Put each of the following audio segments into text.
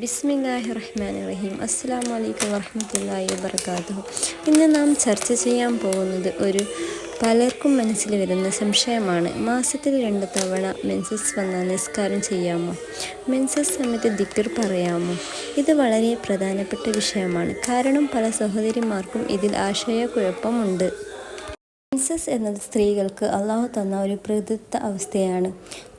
ബിസ്മില്ലാഹി റഹ്മാൻ റഹീം അസ്സാം വലൈക്കും വർഹമത്തല്ലാഹി വബർക്കാത്തു ഇന്ന് നാം ചർച്ച ചെയ്യാൻ പോകുന്നത് ഒരു പലർക്കും മനസ്സിൽ വരുന്ന സംശയമാണ്. മാസത്തിൽ രണ്ട് തവണ മെൻസസ് വന്നാൽ നിസ്കാരം ചെയ്യാമോ? മെൻസസ് സമയത്ത് ദിക്കർ പറയാമോ? ഇത് വളരെ പ്രധാനപ്പെട്ട വിഷയമാണ്. കാരണം പല സഹോദരിമാർക്കും ഇതിൽ ആശയക്കുഴപ്പമുണ്ട്. മെൻസസ് എന്നത് സ്ത്രീകൾക്ക് അള്ളാഹു തന്ന ഒരു പ്രകൃത അവസ്ഥയാണ്.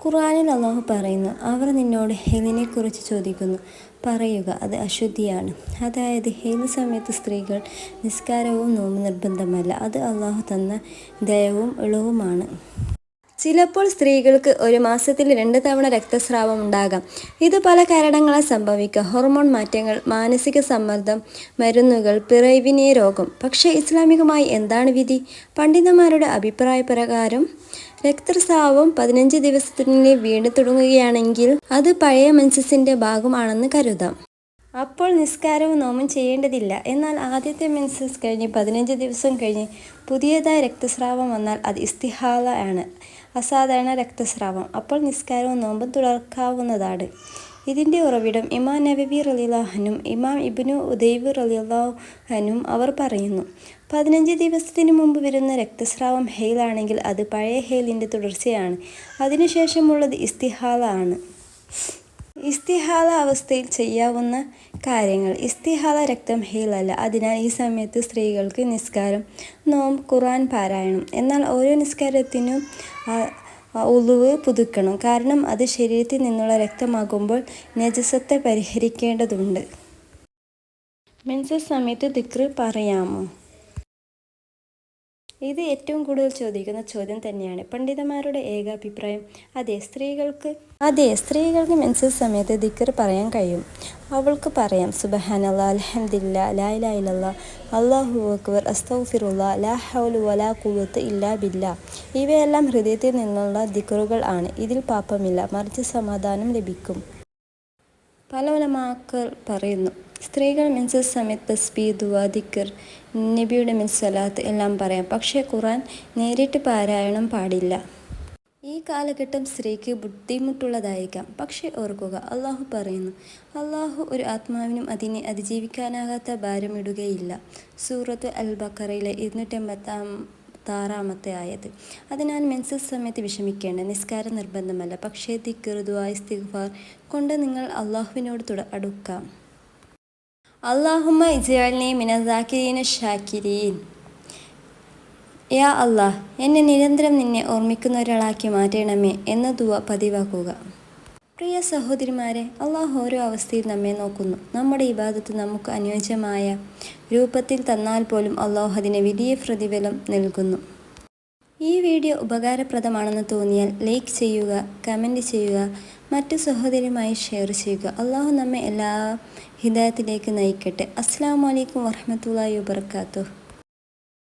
ഖുറാനിൽ അള്ളാഹു പറയുന്നു അവർ നിന്നോട് ഹെലിനെക്കുറിച്ച് ചോദിക്കുന്നു. പറയുക അത് അശുദ്ധിയാണ്. അതായത് ഹെലി സമയത്ത് സ്ത്രീകൾ നിസ്കാരവും നോമ്പ് നിർബന്ധമല്ല. അത് അള്ളാഹു തന്ന ദയവും ഇളവുമാണ്. ചിലപ്പോൾ സ്ത്രീകൾക്ക് ഒരു മാസത്തിൽ രണ്ട് തവണ രക്തസ്രാവം ഉണ്ടാകാം. ഇത് പല കാരണങ്ങളാൽ സംഭവിക്കാം. ഹോർമോൺ മാറ്റങ്ങൾ മാനസിക സമ്മർദ്ദം മരുന്നുകൾ പിറവിനിയ രോഗം. പക്ഷേ ഇസ്ലാമികമായി എന്താണ് വിധി? പണ്ഡിതന്മാരുടെ അഭിപ്രായ പ്രകാരം രക്തസ്രാവം പതിനഞ്ച് ദിവസത്തിനുള്ളിൽ വീണ്ടും തുടങ്ങുകയാണെങ്കിൽ അത് പഴയ മെൻസസിന്റെ ഭാഗമാണെന്ന് കരുതാം. അപ്പോൾ നിസ്കാരവും നോമം ചെയ്യേണ്ടതില്ല. എന്നാൽ ആദ്യത്തെ മെൻസസ് കഴിഞ്ഞ് പതിനഞ്ച് ദിവസം കഴിഞ്ഞ് പുതിയതായി രക്തസ്രാവം വന്നാൽ അത് ഇസ്തിഹാല ആണ്. അസാധാരണ രക്തസ്രാവം. അപ്പോൾ നിസ്കാരവും നോമ്പും തുടർക്കാവുന്നതാണ്. ഇതിന്റെ ഉറവിടം ഇമാം നബബി റലിലാഹനും ഇമാം ഇബ്നു ഉദൈബ് റലിലാഹനും അവർ പറയുന്നു. പതിനഞ്ച് ദിവസത്തിന് മുമ്പ് വരുന്ന രക്തസ്രാവം ഹെയിലാണെങ്കിൽ അത് പഴയ ഹെയിലിന്റെ തുടർച്ചയാണ്. അതിനുശേഷമുള്ളത് ഇസ്തിഹാല ആണ് ഇസ്തിഹാല അവസ്ഥയിൽ ചെയ്യാവുന്ന കാര്യങ്ങൾ. ഇസ്തിഹാല രക്തം ഹീലല്ല. അതിനാൽ ഈ സമയത്ത് സ്ത്രീകൾക്ക് നിസ്കാരം നോം ഖുറാൻ പാരായണം. എന്നാൽ ഓരോ നിസ്കാരത്തിനും ഒളിവ് പുതുക്കണം. കാരണം അത് ശരീരത്തിൽ നിന്നുള്ള രക്തമാകുമ്പോൾ നജസത്തെ പരിഹരിക്കേണ്ടതുണ്ട്. മെൻസസ് സമയത്ത് ദിക്ർ പറയാമോ? ഇത് ഏറ്റവും കൂടുതൽ ചോദിക്കുന്ന ചോദ്യം തന്നെയാണ്. പണ്ഡിതന്മാരുടെ ഏകാഭിപ്രായം. അതെ സ്ത്രീകൾക്ക് അതെ സ്ത്രീകൾക്ക് മെൻസസ് സമയത്ത് ദിക്കർ പറയാൻ കഴിയും. അവൾക്ക് പറയാം സുബഹാനല്ല അലഹദില്ല ലായിലായില്ല അള്ളാഹു അക്ബർ അസ്തഫിറുല്ല ലാ വലാ കുവത്ത് ഇല്ലാ ബില്ല. ഇവയെല്ലാം ഹൃദയത്തിൽ നിന്നുള്ള ദിക്കറുകൾ ആണ്. ഇതിൽ പാപമില്ല മറിച്ച് സമാധാനം ലഭിക്കും. പല ഉലമാക്കൾ പറയുന്നു സ്ത്രീകൾ മെൻസസ് സമയത്ത് തസ്ബി ദുവാ ദിക്കർ നബിയുടെ മിൻസലാത്ത് എല്ലാം പറയാം. പക്ഷേ ഖുറാൻ നേരിട്ട് പാരായണം പാടില്ല. ഈ കാലഘട്ടം സ്ത്രീക്ക് ബുദ്ധിമുട്ടുള്ളതായിരിക്കാം പക്ഷേ ഓർക്കുക അള്ളാഹു പറയുന്നു അള്ളാഹു ഒരു ആത്മാവിനും അതിനെ അതിജീവിക്കാനാകാത്ത ഭാരമിടുകയില്ല സൂറത്ത് അൽ ബക്കറയിലെ ഇരുന്നൂറ്റമ്പത്താം താറാമത്തെ ആയത്. അതിനാൽ മെൻസസ് സമയത്ത് വിഷമിക്കേണ്ട നിസ്കാരം നിർബന്ധമല്ല. പക്ഷേ ദിക്കർ ദുആ ഇസ്തിഗ്ഫാർ കൊണ്ട് നിങ്ങൾ അള്ളാഹുവിനോട് തുട അടുക്കാം. അള്ളാഹുമ്മ ഇജാലിനെ മിനസാക്കിരീന ഷാക്കിരീൻ യാ അള്ളാഹ് എന്നെ നിരന്തരം നിന്നെ ഓർമ്മിക്കുന്ന ഒരാളാക്കി മാറ്റണമേ എന്ന ദുവ പതിവാക്കുക. പ്രിയ സഹോദരിമാരെ അള്ളാഹു ഓരോ അവസ്ഥയിൽ നമ്മെ നോക്കുന്നു. നമ്മുടെ ഇബാദത്ത് നമുക്ക് അനുയോജ്യമായ രൂപത്തിൽ തന്നാൽ പോലും അള്ളാഹു അതിന് വലിയ പ്രതിഫലം നൽകുന്നു. ഈ വീഡിയോ ഉപകാരപ്രദമാണെന്ന് തോന്നിയാൽ ലൈക്ക് ചെയ്യുക കമന്റ് ചെയ്യുക മറ്റു സഹോദരിയുമായി ഷെയർ ചെയ്യുക. അള്ളാഹു നമ്മെ എല്ലാ ഹിദായത്തിലേക്ക് നയിക്കട്ടെ. അസ്സാം വലൈക്കും വർഹമത്തല്ലാ വാബർക്കാത്തു